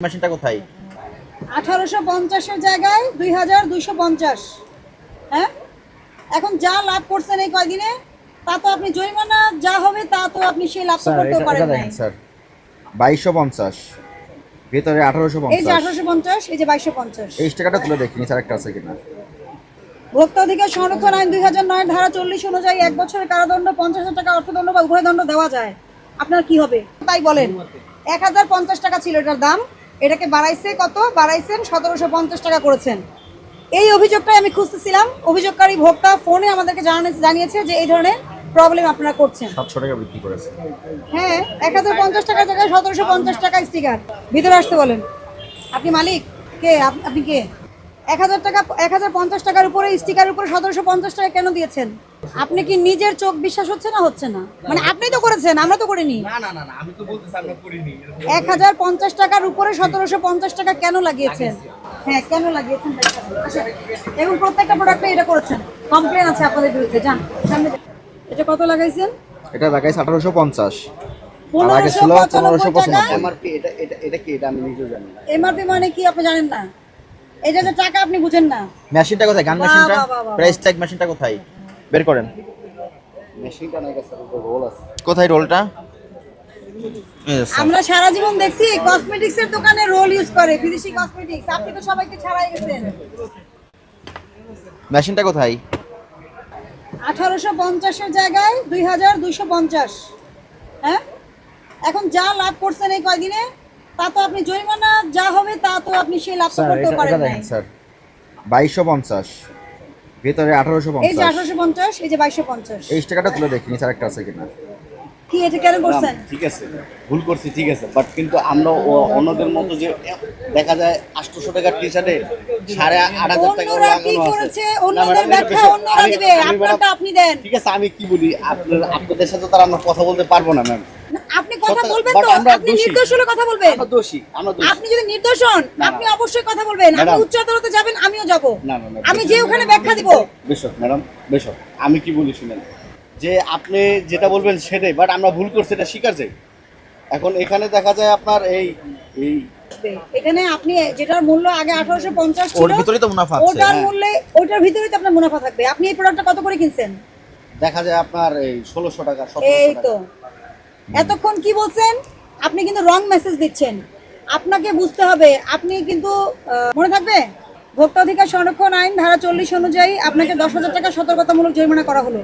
মেশিনটা কোথায়? আঠারোশো পঞ্চাশের জায়গায় দুই হাজার দুইশো পঞ্চাশ। হ্যাঁ? এখন যা লাভ করছেন এই কয়দিনে তা তো আপনি জরিমানা যা হবে তা তো আপনি সেই লাভ তো স্যার করতেও এটা পারেন এটা স্যার। বাইশশো পঞ্চাশ। ভেতরে আঠারোশো এই যে পঞ্চাশ আঠারোশো পঞ্চাশ এই যে বাইশশো পঞ্চাশ। এই টাকাটা তুলে দেখিনি স্যার একটা আছে কিনা? ভোক্তা অধিকার সংরক্ষণ আইন দুই হাজার নয় ধারা চল্লিশ অনুযায়ী এক বছরের কারাদণ্ড পঞ্চাশ হাজার টাকা অর্থদণ্ড বা উভয় দণ্ড দেওয়া যায়। আপনার কি হবে? তাই বলেন এক হাজার পঞ্চাশ টাকা ছিল এটার দাম। এটাকে বাড়াইছে কত? বাড়াইছেন সতেরোশো পঞ্চাশ টাকা করেছেন। এই অভিযোগটাই আমি খুঁজতেছিলাম। অভিযোগকারী ভোক্তা ফোনে আমাদেরকে জানিয়েছে জানিয়েছে যে এই ধরনের প্রবলেম আপনারা করছেন। সাতশো টাকা বৃদ্ধি করেছে হ্যাঁ এক হাজার পঞ্চাশ টাকার জায়গায় সতেরোশো পঞ্চাশ টাকা স্টিকার ভিতরে আসতে বলেন। আপনি মালিক? কে? আপনি কে? এক হাজার টাকা এক হাজার পঞ্চাশ টাকার উপরে স্টিকার উপরে সতেরোশো পঞ্চাশ টাকা কেন দিয়েছেন? আপনি কি নিজের চোখ বিশ্বাস হচ্ছে না হচ্ছে না? মানে আপনি তো করেছেন আমরা তো করিনি। না না না না আমি তো বলতেছি আমরা করিনি এক হাজার পঞ্চাশ টাকার উপরে সতেরোশো পঞ্চাশ টাকা কেন লাগিয়েছেন? হ্যাঁ কেন লাগিয়েছেন? আচ্ছা, এবং প্রত্যেকটা প্রোডাক্টে এটা করেছেন। কমপ্লেন আছে আপনাদের বিরুদ্ধে যান সামনে এটা কত লাগাইছেন? এটা দেখাইছে আঠারোশো পঞ্চাশ। আগে পনেরোশো পঁচানব্বই 1595 টাকা? এমআরপি এটা এটা এটা কি এটা আমি নিজেও জানি না। এমআরপি মানে কি আপনি জানেন না? এই যে টাকা আপনি বুঝেন না। মেশিনটা কোথায়? গান মেশিনটা। প্রাইস ট্যাগ মেশিনটা কোথায়? বের করেন। মেশিনটা নাই কাছে রোল আছে। কোথায় রোলটা। আমরা সারা জীবন দেখছি কসমেটিক্স এর দোকানে রোল ইউজ করে বিদেশি কসমেটিক্স আপনি তো সবাইকে ছাড়াই গেছেন। মেশিনটা কোথায়? আঠারোশো পঞ্চাশের জায়গায় দুই হাজার দুইশো পঞ্চাশ। হ্যাঁ? এখন যা লাভ করছেন এই কয়দিনে? তা তো আপনি জরিমানা যা হবে তা তো আপনি সেই লাভ তো স্যার করতেও এটা পারেন দেখেন স্যার। বাইশশো পঞ্চাশ। ভেতরে আঠারোশো এই যে পঞ্চাশ আঠারোশো পঞ্চাশ এই যে বাইশশো পঞ্চাশ। এই টাকাটা তুলে দেখিনি স্যার একটা আছে কিনা? কি এটা কেন করছেন? ঠিক আছে ভুল করছি ঠিক আছে। বাট কিন্তু আমরা অন্যদের মতো যে দেখা যায় আটশোশো টাকার টি শার্টে সাড়ে আট হাজার টাকা কি লাগানো আছে। করেছে? অন্যদের ব্যাখ্যা অন্যরা আমি- দিবে আপনারটা আপনি দেন। ঠিক আছে আমি কি বলি? আপনার আপনাদের সাথে তার আমরা কথা বলতে পারব না ম্যাম। না, আপনি কথা বলবেন তো? আপনি নির্দোষ হলে কথা বলবেন? আমরা দোষী আমরা দোষী। আপনি যদি নির্দোষ হন। আপনি অবশ্যই কথা বলবেন। আপনি উচ্চ আদালতে যাবেন আমিও যাব। না, না, না, আমি যে ওখানে ব্যাখ্যা দিব। বেশক ম্যাডাম বেশক আমি কি বলি শুনেন? যে আপনি যেটা বলবেন সেটাই বাট আমরা ভুল করছি এটা স্বীকার চাই এখন এখানে দেখা যায় আপনার এই এই এখানে আপনি যেটার মূল্য আগে আঠারোশো পঞ্চাশ ছিল ওর ভিতরেই তো মুনাফা আছে। ওটার হ্যাঁ। মূল্যে ওটার ভিতরেই তো আপনার মুনাফা থাকবে। আপনি এই প্রোডাক্টটা কত করে কিনছেন? দেখা যায় আপনার এই ষোলোশো টাকা এই তো। টাকা এতক্ষণ কি বলছেন? আপনি কিন্তু রং মেসেজ দিচ্ছেন। আপনাকে বুঝতে হবে, আপনি কিন্তু মনে থাকবে? ভোক্তা অধিকার সংরক্ষণ আইন ধারা চল্লিশ অনুযায়ী আপনাকে দশ হাজার টাকা সতর্কতামূলক জরিমানা করা হলো।